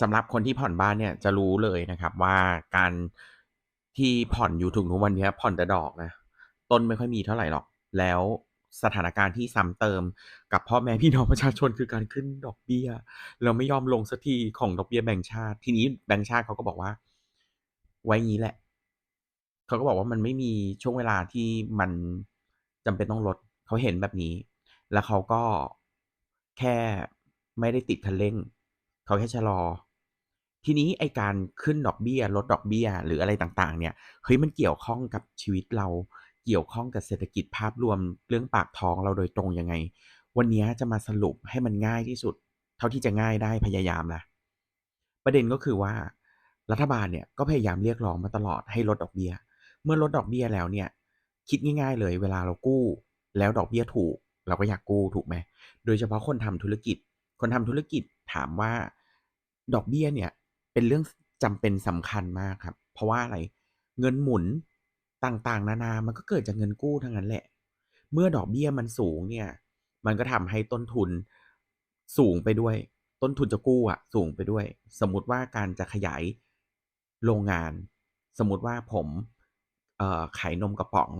สำหรับคนที่ผ่อนบ้านเนี่ยจะรู้เลยนะครับว่าการที่ผ่อนอยู่ถึงทุกวันนี้ผ่อนแต่ดอกนะต้นไม่ค่อยมีเท่าไหร่หรอก แล้วสถานการณ์ที่ซ้ำเติมกับพ่อแม่พี่น้องประชาชนคือการขึ้นดอกเบี้ยแล้วไม่ยอมลงสักทีของดอกเบี้ยแบงก์ชาติ ทีนี้แบงก์ชาติเขาก็บอกว่า ไว้งี้แหละ เขาก็บอกว่ามันไม่มีช่วงเวลาที่มันจำเป็นต้องลดเขาเห็นแบบนี้ แล้วเขาก็แค่ไม่ได้ติดคันเร่ง เขาแค่ชะลอ ทีนี้ไอการขึ้นดอกเบี้ย ลดดอกเบี้ย หรืออะไรต่างๆ เนี่ยเฮ้ยมันเกี่ยวข้องกับชีวิตเราเกี่ยวข้องกับเศรษฐกิจภาพรวมเรื่องปากท้องเราโดยตรงยังไง วันนี้จะมาสรุปให้มันง่ายที่สุด เท่าที่จะง่ายได้พยายามนะประเด็นก็คือว่า รัฐบาลเนี่ยก็พยายามเรียกร้องมาตลอดให้ลดดอกเบี้ย เมื่อลดดอกเบี้ยแล้วเนี่ย คิดง่ายๆ เลยเวลาเรากู้ แล้วดอกเบี้ยถูก เราก็อยากกู้ถูกไหมโดยเฉพาะคนทำธุรกิจ คนทำธุรกิจถามว่า ดอกเบี้ยเนี่ยเป็นเรื่องจำเป็นสำคัญมากครับ เพราะว่าอะไรเงินหมุนต่างๆ นานา มันก็เกิดจากเงินกู้ทั้งนั้นแหละ เมื่อดอกเบี้ยมันสูงเนี่ย มันก็ทำให้ต้นทุนสูงไปด้วย ต้นทุนจะกู้อะสูงไปด้วย สมมติว่าการจะขยายโรงงาน สมมติว่าผมเอ่อขายนมกระป๋อง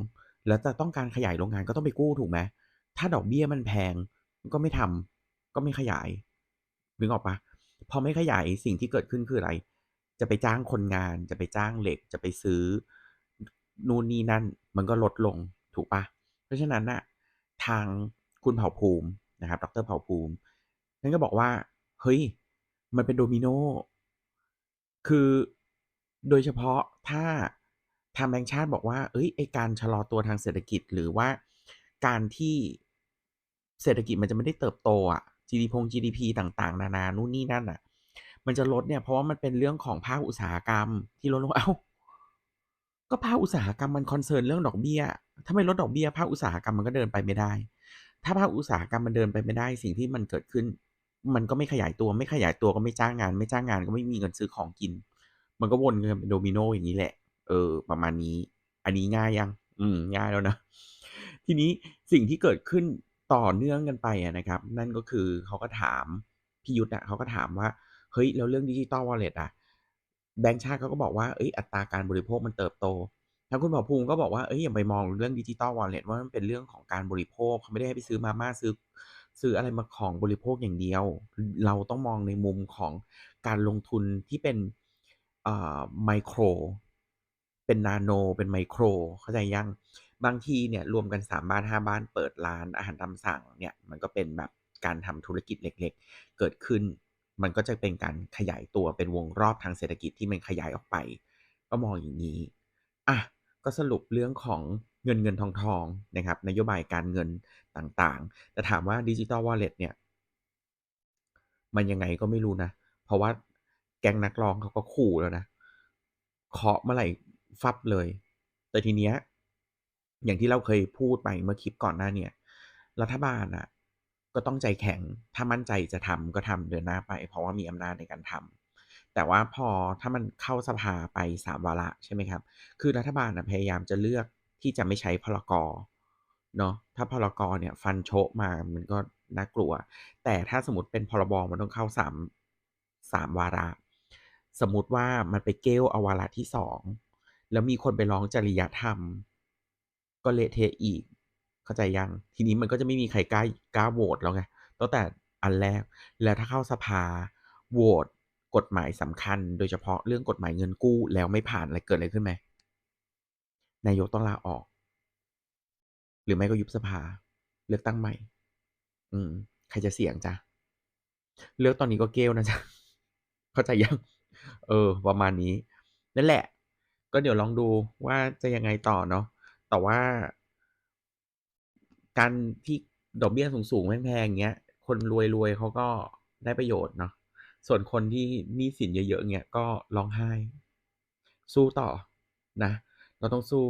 แล้วจะต้องการขยายโรงงานก็ต้องไปกู้ถูกไหมถ้าดอกเบี้ยมันแพงก็ไม่ทำก็ไม่ขยายนึกออกปล่า พอไม่ขยายสิ่งที่เกิดขึ้นคืออะไร จะไปจ้างคนงาน จะไปจ้างเหล็ก จะไปซื้อ นู่นนี่นั่น มันก็ลดลงถูกปล่าเพราะฉะนั้นน่ะทางคุณเผ่าภูมินะครับ ดร.เผ่าภูมิท่านก็บอกว่า เฮ้ย มันเป็นโดมิโน คือโดยเฉพาะถ้าทางแบงก์ชาติบอกว่าเฮ้ย ไอการชะลอตัวทางเศรษฐกิจหรือว่าการที่เศรษฐกิจมันจะไม่ได้เติบโตอะ GD พง GDP ต่างๆ นานานู่นนี่นั่นน่ะ มันจะลดเนี่ยเพราะว่ามันเป็นเรื่องของภาคอุตสาหกรรมที่ลดลงเอ้าก็ภาคอุตสาหกรรมมันคอนเซิร์นเรื่องดอกเบี้ย ถ้าไม่ลดดอกเบี้ยภาคอุตสาหกรรมมันก็เดินไปไม่ได้ ถ้าภาคอุตสาหกรรมมันเดินไปไม่ได้ สิ่งที่มันเกิดขึ้น มันก็ไม่ขยายตัว ไม่ขยายตัวก็ไม่จ้างงาน ไม่จ้างงานก็ไม่มีเงินซื้อของกิน มันก็วนกันเป็นโดมิโนอย่างงี้แหละ เออ ประมาณนี้ อันนี้ง่ายยัง?อืม ง่ายแล้วนะ ทีนี้สิ่งที่เกิดขึ้น ต่อเนื่องกันไปนะครับ นั่นก็คือเขาก็ถามพี่ยุทธอะเขาก็ถามว่า เฮ้ย แล้วเรื่อง Digital Wallet อะแบงก์ชาติเขาก็บอกว่าเฮ้ยอัตราการบริโภคมันเติบโตทางคุณเผ่าภูมิก็บอกว่าเฮ้ยอย่าไปมองเรื่อง Digital Wallet ว่ามันเป็นเรื่องของการบริโภคเขาไม่ได้ให้ไปซื้อมาม่าซื้อซื้ออะไรมาของบริโภคอย่างเดียว เราต้องมองในมุมของการลงทุนที่เป็นอ่าไมโคร เป็นนาโน เป็นไมโคร เข้าใจยัง? บางทีเนี่ยรวมกัน3บ้าน5บ้านเปิดร้านอาหารตามสั่งเนี่ยมันก็เป็นแบบการทำธุรกิจเล็กๆ เกิดขึ้น มันก็จะเป็นการขยายตัวเป็นวงรอบทางเศรษฐกิจที่มันขยายออกไป ก็มองอย่างงี้อะก็สรุปเรื่องของเงินๆทองๆนะครับ นโยบายการเงินต่างๆ แต่ถามว่า Digital Wallet เนี่ย มันยังไงก็ไม่รู้นะ เพราะว่าแก๊งนักร้องเขาก็ขู่แล้วนะเคาะเมื่อไหร่ฟับเลย แต่ทีเนี้ย อย่างที่เราเคยพูดไปเมื่อคลิปก่อนหน้าเนี่ย รัฐบาลน่ะก็ต้องใจแข็ง ถ้ามั่นใจจะทำก็ทำเดินหน้าไป เพราะว่ามีอำนาจในการทำแต่ว่าพอถ้ามันเข้าสภาไป3วาระใช่ไหมครับ คือรัฐบาลพยายามจะเลือกที่จะไม่ใช้พรก.เนาะ ถ้าพรก.เนี่ยฟันโชะมา มันก็น่ากลัว แต่ถ้าสมมติเป็นพรบ.มันต้องเข้า3 3วาระ สมมติว่ามันไปเก้วเอาวาระที่2แล้วมีคนไปร้องจริยธรรม ก็เละเทะอีก เข้าใจยัง?ทีนี้มันก็จะไม่มีใครกล้ากล้าโหวตแล้วไงตั้งแต่อันแรก แล้วถ้าเข้าสภาโหวตกฎหมายสำคัญ โดยเฉพาะเรื่องกฎหมายเงินกู้แล้วไม่ผ่านอะไรเกิดอะไรขึ้นไหม?นายกต้องลาออก หรือไม่ก็ยุบสภา เลือกตั้งใหม่ อืม ใครจะเสี่ยงจ๊ะ?เลือกตอนนี้ก็เก้วนะจ๊ะเข้าใจยัง?เออ ประมาณนี้ นั่นแหละ ก็เดี๋ยวลองดูว่าจะยังไงต่อเนาะ แต่ว่า การที่ดอกเบี้ยสูงๆแพงๆอย่างเงี้ย คนรวยๆเขาก็ได้ประโยชน์เนาะส่วนคนที่หนี้สินเยอะๆเงี้ยก็ร้องไห้ สู้ต่อนะ เราต้องสู้